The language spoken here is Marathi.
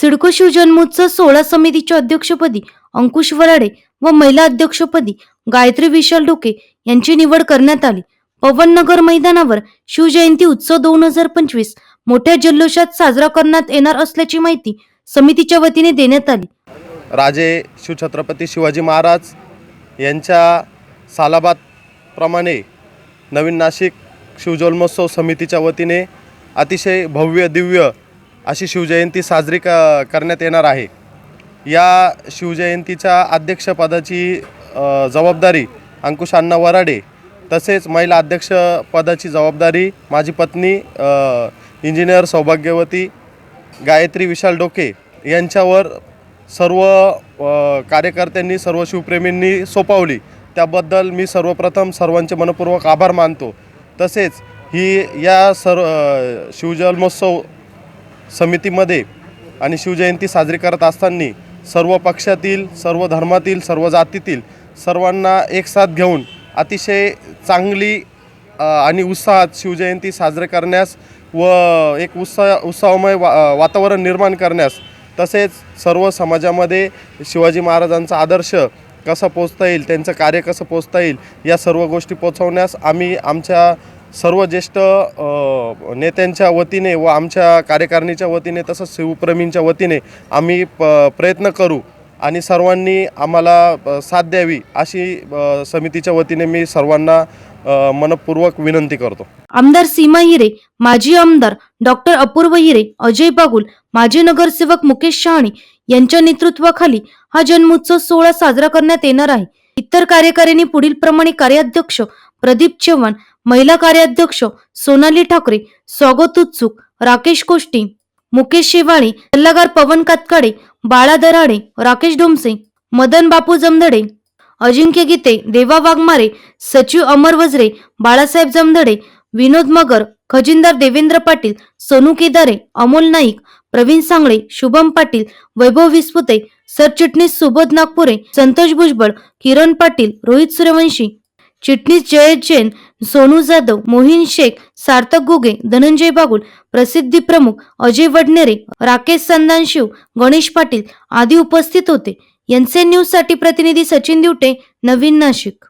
सिडको शिवजन्मोत्सव सोहळा समितीच्या अध्यक्षपदी अंकुश वराडे व महिला अध्यक्षपदी गायत्री विशाल डोके यांची निवड करण्यात आली. पवननगर मैदानावर शिवजयंती उत्सव दोन हजार पंचवीस मोठ्या जल्लोषात साजरा करण्यात येणार असल्याची माहिती समितीच्या वतीने देण्यात आली. राजे शिवछत्रपती शिवाजी महाराज यांच्या सालाबादप्रमाणे नवीन नाशिक शिवजन्मोत्सव समितीच्या वतीने अतिशय भव्य दिव्य अशी शिवजयंती साजरी क करण्यात येणार आहे. या शिवजयंतीच्या अध्यक्षपदाची जबाबदारी अंकुश अण्णा वराडे तसेच महिला अध्यक्षपदाची जबाबदारी माझी पत्नी इंजिनियर सौभाग्यवती गायत्री विशाल डोके यांच्यावर सर्व कार्यकर्त्यांनी सर्व शिवप्रेमींनी सोपवली. त्याबद्दल मी सर्वप्रथम सर्वांचे मनपूर्वक आभार मानतो. तसेच ही या सर्व शिवजन्मोत्सव समितीमध्ये आणि शिवजयंती साजरी करत असताना सर्व पक्षातील सर्व धर्मातील सर्व जातीतील सर्वांना एकसाथ घेऊन अतिशय चांगली आणि उत्साहात शिवजयंती साजरे करण्यास व एक उत्साह उत्साहमय वा वातावरण निर्माण करण्यास तसेच सर्व समाजामध्ये शिवाजी महाराजांचा आदर्श कसा पोचता येईल त्यांचं कार्य कसं पोचता येईल या सर्व गोष्टी पोचवण्यास आम्ही आमच्या सर्व ज्येष्ठ नेत्यांच्या वतीने व आमच्या कार्यकारिणीच्या वतीने तसंच शिवप्रेमींच्या वतीने आम्ही प प्रयत्न करू आणि सर्वांनी आम्हाला साथ द्यावी अशी समितीच्या वतीने मी सर्वांना मनपूर्वक विनंती करतो. आमदार सीमा हिरे माजी आमदार डॉक्टर अपूर्व हिरे अजय बागुल माजी नगरसेवक मुकेश शहाणे यांच्या नेतृत्वाखाली हा जन्मोत्सव सोहळा साजरा करण्यात येणार आहे. इतर कार्यकारिणी पुढील प्रमाणे कार्याध्यक्ष प्रदीप चव्हाण महिला कार्याध्यक्ष सोनाली ठाकरे स्वागत उत्सुक राकेश कोष्टी मुकेश शेवाळे सल्लागार पवन कातकाडे बाळा दराडे राकेश डोमसे मदन बापू जमदडे अजिंक्य गीते देवा वाघमारे सचिव अमर वजरे बाळासाहेब जमदडे विनोद मगर खजिनदार देवेंद्र पाटील सोनू केदारे अमोल नाईक प्रवीण सांगळे शुभम पाटील वैभव विस्पुते सरचिटणीस सुबोध नागपुरे संतोष भुजबळ किरण पाटील रोहित सूर्यवंशी चिटणीस जयेश जैन सोनू जाधव मोहिन शेख सार्थक गुगे धनंजय बागुल प्रसिद्धी प्रमुख अजय वडनेरे राकेश संदानशिव गणेश पाटील आदी उपस्थित होते. यांचे न्यूजसाठी प्रतिनिधी सचिन दिवटे नवीन नाशिक.